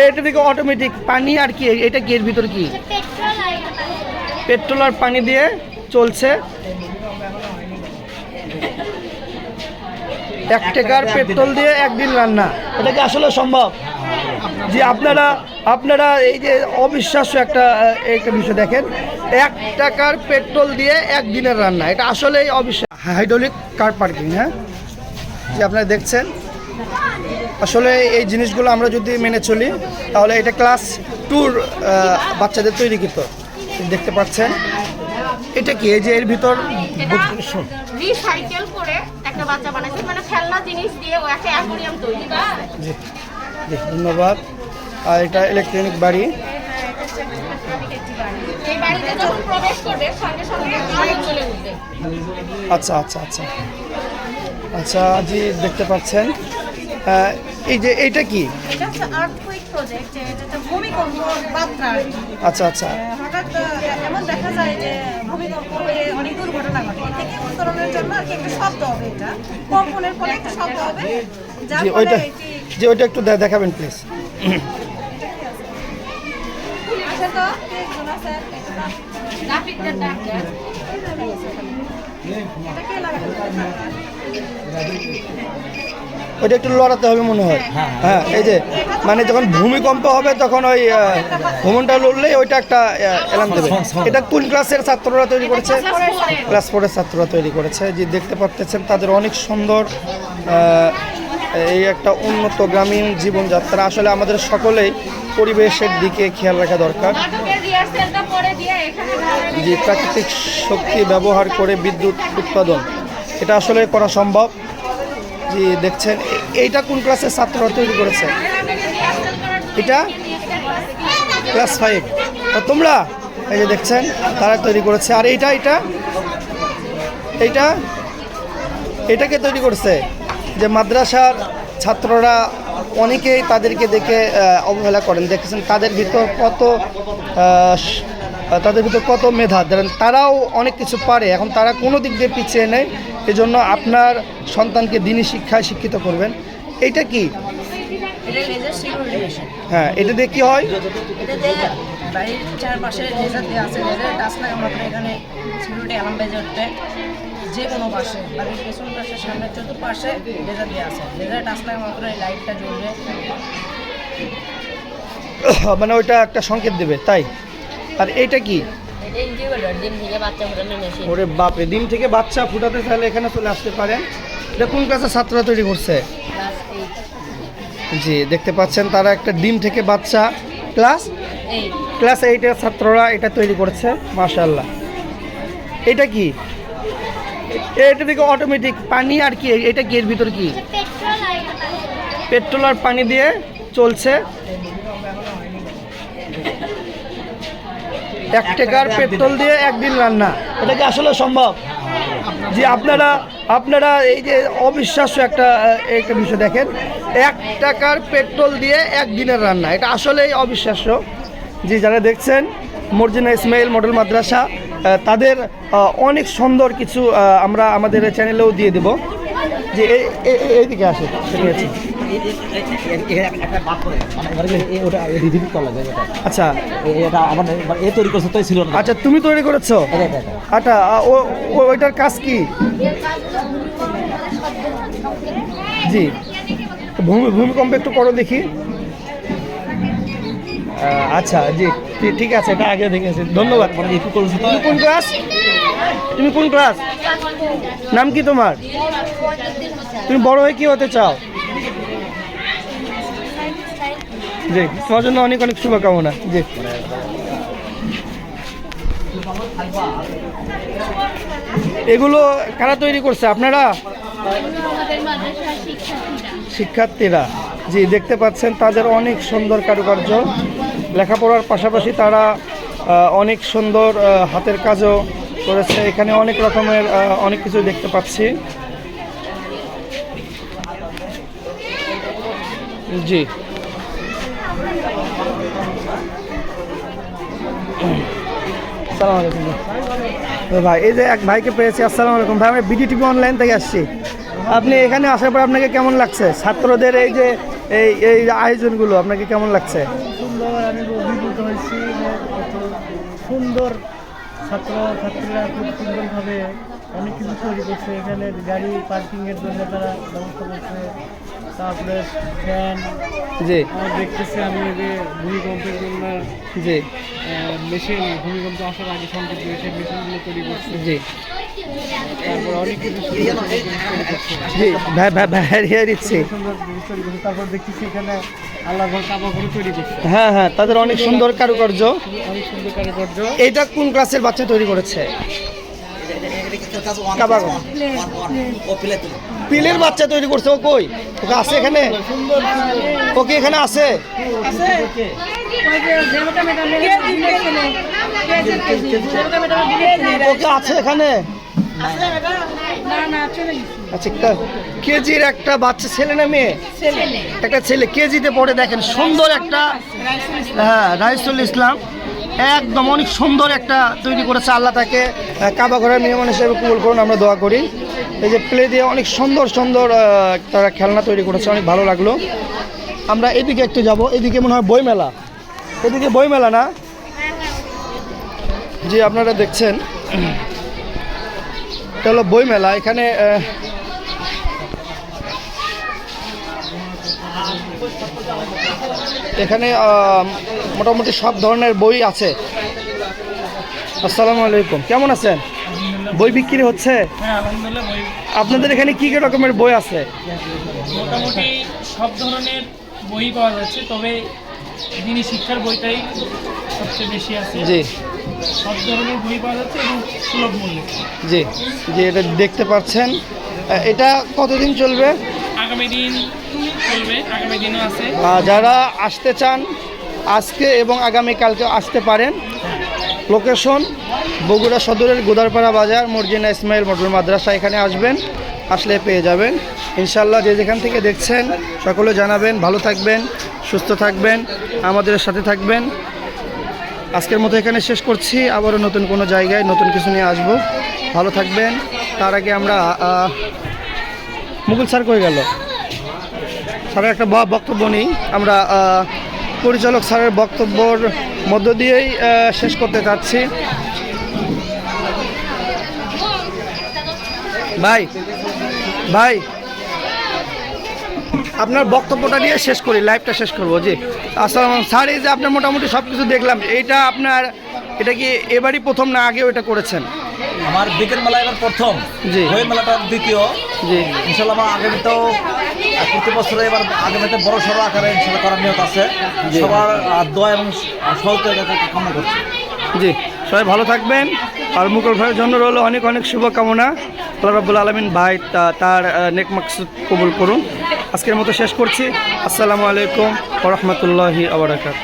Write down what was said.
এটা দিকে অটোমেটিক পানি আর কি, এটা কি এর ভিতর কি? পেট্রোল আর পানি দিয়ে চলছে। এক টাকার পেট্রোল দিয়ে একদিন রান্না। এটা কি আসলে সম্ভব? যে আপনারা আপনারা এই যে অবিশ্বাস্য একটা একটা বিষয় দেখেন, এক টাকার পেট্রোল দিয়ে একদিনের রান্না। এটা আসলেই অবিশ্বাস হাইড্রোলিক কার পার্কিং হ্যাঁ? যে আপনারা দেখছেন আসলে এই জিনিসগুলো আমরা যদি মেনে চলি তাহলে এটা ক্লাস টুর বাচ্চাদের তৈরি তৈরিকৃত দেখতে পাচ্ছেন? এটা কি? এই যে এর ভিতর রিসাইকেল করে একটা বাচ্চা বানাইছে মানে খেলনা জিনিস দিয়ে ও একটা অ্যাকোরিয়াম তৈরি জি জি ধন্যবাদ। আর এটা ইলেকট্রনিক বাড়ি। আচ্ছা আচ্ছা আচ্ছা। আচ্ছা জি দেখতে পাচ্ছেন। এই যে এইটা কি? এটা কি। আচ্ছা আচ্ছা। হঠাৎ এমন দেখা যায় যে ভূমিকম্প হয়ে অনেক দুর্ঘটনা ঘটে। এ থেকে উত্তরণের জন্য আর কি একটু শব্দ হবে এটা। কম্পনের ফলে একটা শব্দ হবে। জি ওইটা জি ওইটা একটু দেখাবেন প্লিজ ওইটা একটু লড়াতে হবে মনে হয়। হ্যাঁ এই যে মানে যখন ভূমিকম্প হবে তখন ওই ভ্রমণটা লড়লেই ওইটা একটা এলাম দেবে। এটা কোন ক্লাসের ছাত্ররা তৈরি করেছে? ক্লাস ফোরের ছাত্ররা তৈরি করেছে। যে দেখতে পাচ্ছেন তাদের অনেক সুন্দর এই একটা উন্নত গ্রামীণ জীবনযাত্রা। আসলে আমাদের সকলেই পরিবেশের দিকে খেয়াল রাখা দরকার। যে প্রাকৃতিক শক্তি ব্যবহার করে বিদ্যুৎ উৎপাদন। এটা আসলে করা সম্ভব। যে দেখছেন, এইটা কোন ক্লাসের ছাত্ররা তৈরি করেছে? এটা ক্লাস ফাইভ তোমরা, এই যে দেখছেন, তারা তৈরি করেছে। আর এইটা এটা এইটা এটাকে তৈরি করছে? যে মাদ্রাসার ছাত্ররা অনেকেই তাদেরকে দেখে অবহেলা করেন। দেখেছেন, তাদের ভিতর কত তাদের ভিতরে কত মেধা? ধরেন তারাও অনেক কিছু পারে এখন তারা কোনো দিক দিয়ে পিছিয়ে নেই এজন্য আপনার সন্তানকে দিনই শিক্ষায় শিক্ষিত করবেন। এটা কি? হ্যাঁ এটা দিয়ে কি হয়? বাড়ির চারপাশে লেজার দেওয়া আছে লেজার টাচ লাগা মাত্র এখানে সিকিউরিটি অ্যালার্ম বেজে যে কোনো পাশে বাড়ির পেছন পাশে সামনে চতুর্পাশে লেজার দেওয়া আছে লেজার টাচ লাগা মাত্র এই লাইটটা জ্বলবে। মানে ওইটা একটা সংকেত দেবে তাই? আর কি? এটা থেকে মেশিন ওরে বাপরে ডিম থেকে বাচ্চা ফুটাতে চাইলে এখানে চলে আসতে পারেন। এটা কোন ক্লাসের ছাত্ররা তৈরি করছে? জি দেখতে পাচ্ছেন তারা একটা ডিম থেকে বাচ্চা। ক্লাস? ক্লাস এইটের ছাত্ররা এটা তৈরি করেছে মাশাল্লাহ এটা কি? এটা দিকে অটোমেটিক পানি আর কি এটা কি এর ভিতর কি? পেট্রোল আর পানি দিয়ে চলছে। এক টাকার পেট্রোল দিয়ে একদিন রান্না। এটা কি আসলে সম্ভব? যে আপনারা আপনারা এই যে অবিশ্বাস্য একটা একটা বিষয় দেখেন এক টাকার পেট্রোল দিয়ে একদিনের রান্না। এটা আসলেই অবিশ্বাস্য। যে যারা দেখছেন মর্জিনা ইসমাইল মডেল মাদ্রাসা তাদের অনেক সুন্দর কিছু আমরা আমাদের চ্যানেলেও দিয়ে দেব। যে এই এই- এই- এইদিকে আসে ঠিক আছে আচ্ছা এটা আমার এ তৈরি করছে তো ছিল না। আচ্ছা তুমি তৈরি করেছ। আচ্ছা ও ওইটার কাজ কি? জি। ভূমি ভূমিকম্প একটু করো দেখি। আচ্ছা জি ঠিক আছে এটা আগে দেখেছি। ধন্যবাদ। মানে তুমি কোন ক্লাস? তুমি কোন ক্লাস? নাম কি তোমার? তুমি বড় হয়ে কি হতে চাও? জি, তোমার জন্য অনেক অনেক শুভকামনা, জি। এগুলো কারা তৈরি করছে আপনারা? শিক্ষার্থীরা, জি, দেখতে পাচ্ছেন তাদের অনেক সুন্দর কারুকার্য। লেখাপড়ার পাশাপাশি তারা অনেক সুন্দর হাতের কাজও করেছে। এখানে অনেক রকমের অনেক কিছু দেখতে পাচ্ছি। জি। ভাই। এই যে এক ভাইকে পেয়েছি, আসসালামু আলাইকুম। ভাই আমরা বিডি টিভি অনলাইন থেকে আসছি। আপনি এখানে আসার পর আপনাকে কেমন লাগছে? ছাত্রদের এই যে এই এই আয়োজনগুলো, আপনাকে কেমন লাগছে? সুন্দর, আমি সুন্দর ছাত্র ছাত্রীরা খুব সুন্দরভাবে অনেক কিছু তৈরি করছে। এখানে গাড়ি পার্কিংয়ের জন্য তারা ব্যবস্থা করছে। তারপরে ফ্যান। জি। দেখতেছি আমি যে ভূমিকম্পের জন্য জি। মেশিন ভূমিকম্প আসার আগে সংকেত দিয়ে সেই মেশিনগুলো তৈরি করছে। জি। তারপর অনেক কিছু সুন্দর সুন্দর জিনিস তৈরি করছে। জি ভ্যা ভ্যা ভ্যা দিচ্ছি। সুন্দর জিনিস তৈরি করছে। তারপর দেখতেছি এখানে আল্লাহ ঘর কাবা ঘরে তৈরি করছে। হ্যাঁ হ্যাঁ তাদের অনেক সুন্দর কারুকার্য। অনেক সুন্দর কারুকার্য। এইটা কোন ক্লাসের বাচ্চা তৈরি করেছে? পিলের বাচ্চা তৈরি করছে ও কই? ওকে আছে এখানে? ও কি এখানে আছে? ওকে আছে এখানে? আচ্ছা কেজির একটা বাচ্চা ছেলে না মেয়ে? একটা ছেলে। কেজিতে পড়ে দেখেন সুন্দর একটা হ্যাঁ রাইসুল ইসলাম। একদম অনেক সুন্দর একটা তৈরি করেছে আল্লাহ তাকে কাবা ঘরের মেহমান হিসেবে কবুল করুন, আমরা দোয়া করি। এই যে প্লে দিয়ে অনেক সুন্দর সুন্দর তারা খেলনা তৈরি করেছে, অনেক ভালো লাগল। আমরা এদিকে একটু যাব, এদিকে মনে হয় বইমেলা। এদিকে বইমেলা না? জি, আপনারা দেখছেন। এটা হলো বইমেলা, এখানে এখানে মোটামুটি সব ধরনের বই আছে। আসসালামু আলাইকুম। কেমন আছেন? বই বিক্রি হচ্ছে? হ্যাঁ আপনাদের এখানে কি কি রকমের বই আছে? মোটামুটি সব ধরনের বই পাওয়া যাচ্ছে তবে দিনী শিক্ষার বইটাই সবচেয়ে বেশি আছে। জি। সব ধরনের বই পাওয়া যাচ্ছে এবং সুলভ মূল্যে। জি জি এটা দেখতে পাচ্ছেন। এটা কতদিন চলবে? আগামী দিন চলবে, আগামী দিনও আছে। যারা আসতে চান আজকে এবং আগামীকালকে আসতে পারেন। লোকেশন বগুড়া সদরের গোদারপাড়া বাজার, মর্জিনা ইসমাইল মডুল মাদ্রাসা, এখানে আসবেন, আসলে পেয়ে যাবেন। ইনশাল্লাহ যে যেখান থেকে দেখছেন, সকলে জানাবেন, ভালো থাকবেন, সুস্থ থাকবেন, আমাদের সাথে থাকবেন। আজকের মতো এখানে শেষ করছি, আবারও নতুন কোনো জায়গায় নতুন কিছু নিয়ে আসব। ভালো থাকবেন। তার আগে আমরা মুকুল স্যার কই গেল? স্যারের একটা বক্তব্য নেই। আমরা পরিচালক স্যারের বক্তব্যর মধ্য দিয়েই শেষ করতে চাচ্ছি। ভাই ভাই আপনার বক্তব্যটা দিয়ে শেষ করি লাইভটা শেষ করব জি। আসসালাম স্যার এই যে আপনার মোটামুটি সব কিছু দেখলাম এইটা আপনার এটা কি এবারই প্রথম না আগেও এটা করেছেন? আমার বিকেল মেলা এবার প্রথম। জি। বই মেলাটা দ্বিতীয়। জি ইনশাল্লাহ আমার আগামীতেও প্রতি বছরে এবার আগামীতে বড় সড়ো আকারে ইনশাল্লাহ করার নিয়ত আছে। সবার দোয়া এবং সহযোগিতা কামনা করছি। জি সবাই ভালো থাকবেন। আর মুকুল ভাইয়ের জন্য রইল অনেক অনেক শুভকামনা। আল্লাহ রাবুল আলমিন ভাই তার নেক মাকসুদ কবুল করুন। আজকের মতো শেষ করছি। আসসালামু আলাইকুম রহমতুল্লাহি আবরাকাত